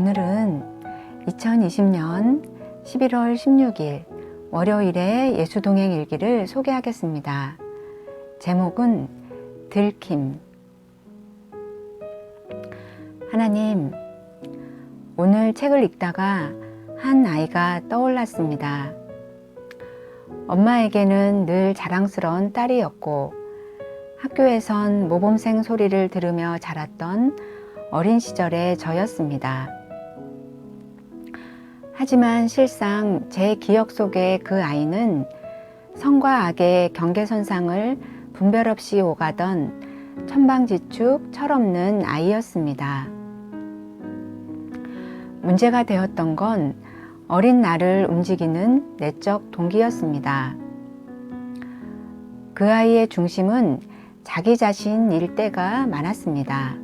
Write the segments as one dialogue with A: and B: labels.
A: 오늘은 2020년 11월 16일 월요일의 예수동행 일기를 소개하겠습니다. 제목은 들킴. 하나님, 오늘 책을 읽다가 한 아이가 떠올랐습니다. 엄마에게는 늘 자랑스러운 딸이었고 학교에선 모범생 소리를 들으며 자랐던 어린 시절의 저였습니다. 하지만 실상 제 기억 속의 그 아이는 성과 악의 경계선상을 분별 없이 오가던 천방지축 철없는 아이였습니다. 문제가 되었던 건 어린 나를 움직이는 내적 동기였습니다. 그 아이의 중심은 자기 자신일 때가 많았습니다.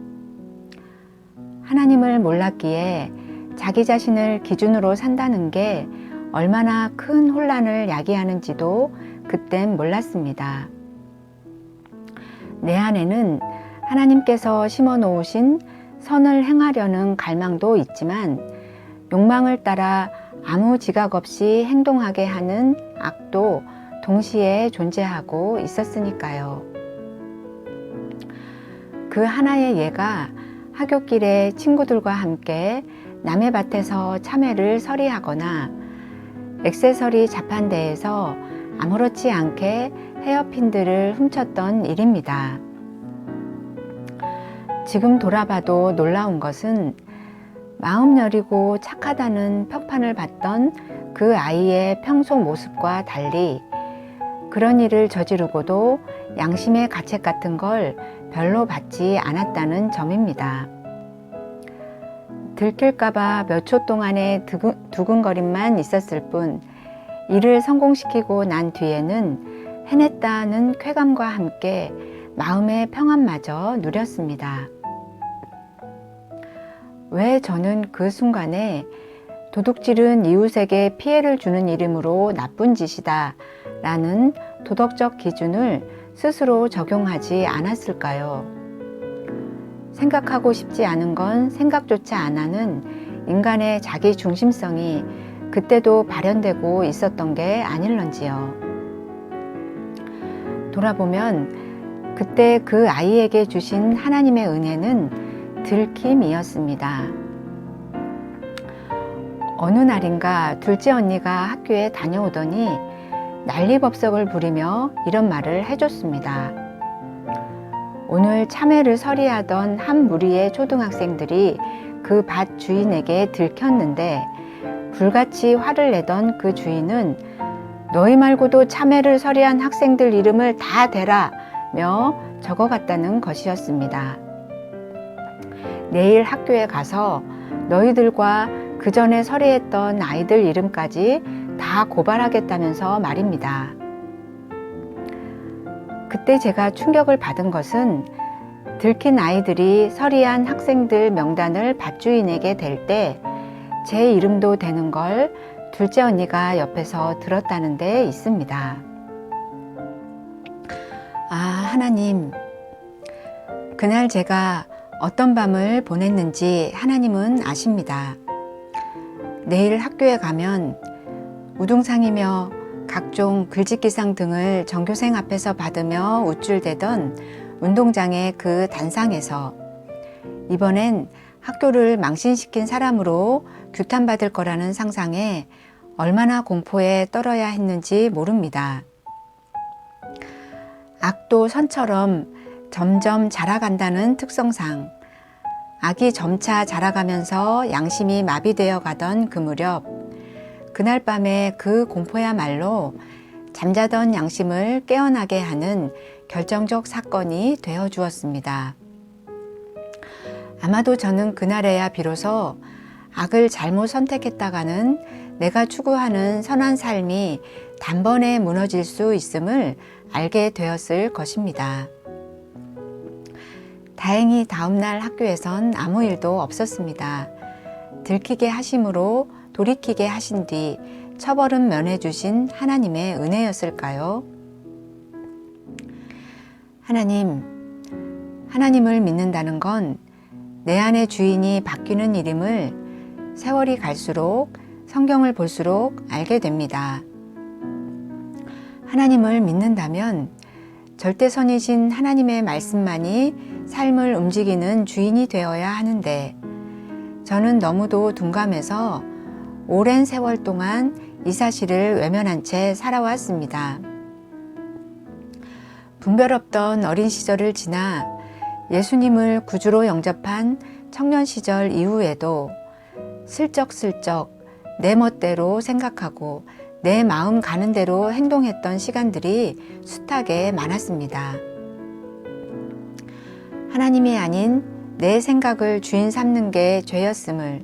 A: 하나님을 몰랐기에 자기 자신을 기준으로 산다는 게 얼마나 큰 혼란을 야기하는지도 그땐 몰랐습니다. 내 안에는 하나님께서 심어 놓으신 선을 행하려는 갈망도 있지만 욕망을 따라 아무 지각 없이 행동하게 하는 악도 동시에 존재하고 있었으니까요. 그 하나의 예가 하굣길에 친구들과 함께 남의 밭에서 참외를 서리하거나 액세서리 자판대에서 아무렇지 않게 헤어핀들을 훔쳤던 일입니다. 지금 돌아봐도 놀라운 것은 마음 여리고 착하다는 평판을 받던 그 아이의 평소 모습과 달리 그런 일을 저지르고도 양심의 가책 같은 걸 별로 받지 않았다는 점입니다. 들킬까봐 몇 초 동안의 두근 거림만 있었을 뿐 일을 성공시키고 난 뒤에는 해냈다는 쾌감과 함께 마음의 평안마저 누렸습니다. 왜 저는 그 순간에 도둑질은 이웃에게 피해를 주는 이름으로 나쁜 짓이다 라는 도덕적 기준을 스스로 적용하지 않았을까요? 생각하고 싶지 않은 건 생각조차 안 하는 인간의 자기 중심성이 그때도 발현되고 있었던 게 아닐런지요. 돌아보면 그때 그 아이에게 주신 하나님의 은혜는 들킴이었습니다. 어느 날인가 둘째 언니가 학교에 다녀오더니 난리법석을 부리며 이런 말을 해줬습니다. 오늘 참외를 서리하던 한 무리의 초등학생들이 그 밭 주인에게 들켰는데 불같이 화를 내던 그 주인은 너희 말고도 참외를 서리한 학생들 이름을 다 대라며 적어갔다는 것이었습니다. 내일 학교에 가서 너희들과 그 전에 서리했던 아이들 이름까지 다 고발하겠다면서 말입니다. 그때 제가 충격을 받은 것은 들킨 아이들이 서리한 학생들 명단을 밭주인에게 댈 때 제 이름도 되는 걸 둘째 언니가 옆에서 들었다는 데 있습니다. 아, 하나님. 그날 제가 어떤 밤을 보냈는지 하나님은 아십니다. 내일 학교에 가면 우등상이며 각종 글짓기상 등을 전교생 앞에서 받으며 우쭐대던 운동장의 그 단상에서 이번엔 학교를 망신시킨 사람으로 규탄받을 거라는 상상에 얼마나 공포에 떨어야 했는지 모릅니다. 악도 선처럼 점점 자라간다는 특성상 악이 점차 자라가면서 양심이 마비되어 가던 그 무렵 그날 밤에 그 공포야말로 잠자던 양심을 깨어나게 하는 결정적 사건이 되어 주었습니다. 아마도 저는 그날에야 비로소 악을 잘못 선택했다가는 내가 추구하는 선한 삶이 단번에 무너질 수 있음을 알게 되었을 것입니다. 다행히 다음날 학교에선 아무 일도 없었습니다. 들키게 하심으로 돌이키게 하신 뒤 처벌은 면해주신 하나님의 은혜였을까요? 하나님, 하나님을 믿는다는 건 내 안의 주인이 바뀌는 일임을 세월이 갈수록 성경을 볼수록 알게 됩니다. 하나님을 믿는다면 절대선이신 하나님의 말씀만이 삶을 움직이는 주인이 되어야 하는데 저는 너무도 둔감해서 오랜 세월 동안 이 사실을 외면한 채 살아왔습니다. 분별 없던 어린 시절을 지나 예수님을 구주로 영접한 청년 시절 이후에도 슬쩍슬쩍 내 멋대로 생각하고 내 마음 가는 대로 행동했던 시간들이 숱하게 많았습니다. 하나님이 아닌 내 생각을 주인 삼는 게 죄였음을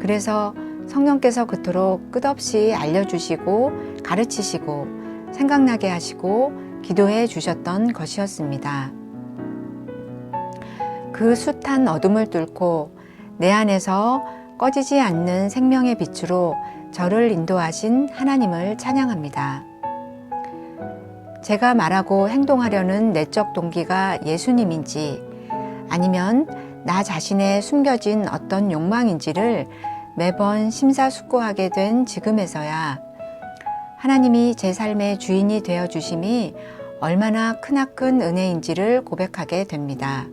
A: 그래서 성령께서 그토록 끝없이 알려주시고 가르치시고 생각나게 하시고 기도해 주셨던 것이었습니다. 그 숱한 어둠을 뚫고 내 안에서 꺼지지 않는 생명의 빛으로 저를 인도하신 하나님을 찬양합니다. 제가 말하고 행동하려는 내적 동기가 예수님인지 아니면 나 자신의 숨겨진 어떤 욕망인지를 매번 심사숙고하게 된 지금에서야 하나님이 제 삶의 주인이 되어 주심이 얼마나 크나큰 은혜인지를 고백하게 됩니다.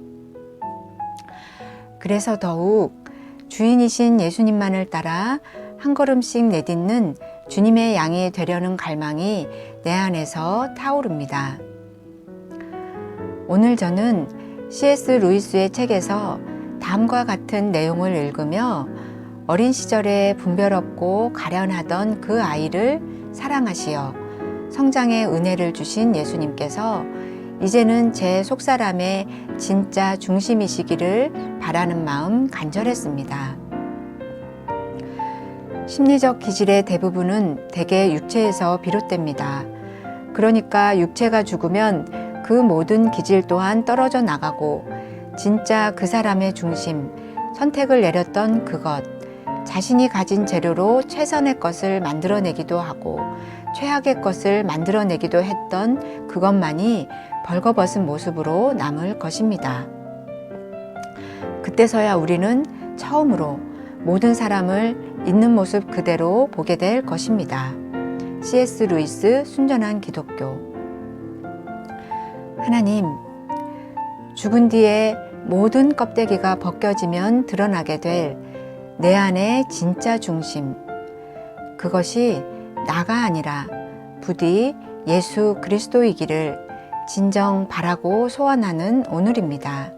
A: 그래서 더욱 주인이신 예수님만을 따라 한 걸음씩 내딛는 주님의 양이 되려는 갈망이 내 안에서 타오릅니다. 오늘 저는 C.S. 루이스의 책에서 다음과 같은 내용을 읽으며 어린 시절에 분별 없고 가련하던 그 아이를 사랑하시어 성장의 은혜를 주신 예수님께서 이제는 제 속사람의 진짜 중심이시기를 바라는 마음 간절했습니다. 심리적 기질의 대부분은 대개 육체에서 비롯됩니다. 그러니까 육체가 죽으면 그 모든 기질 또한 떨어져 나가고 진짜 그 사람의 중심, 선택을 내렸던 그것, 자신이 가진 재료로 최선의 것을 만들어내기도 하고 최악의 것을 만들어내기도 했던 그것만이 벌거벗은 모습으로 남을 것입니다. 그때서야 우리는 처음으로 모든 사람을 있는 모습 그대로 보게 될 것입니다. C.S. 루이스 순전한 기독교 하나님, 죽은 뒤에 모든 껍데기가 벗겨지면 드러나게 될 내 안의 진짜 중심. 그것이 나가 아니라 부디 예수 그리스도이기를 진정 바라고 소원하는 오늘입니다.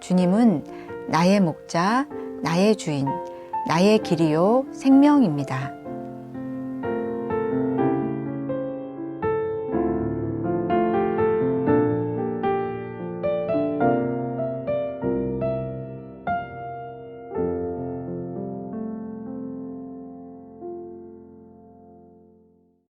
A: 주님은 나의 목자, 나의 주인, 나의 길이요 생명입니다.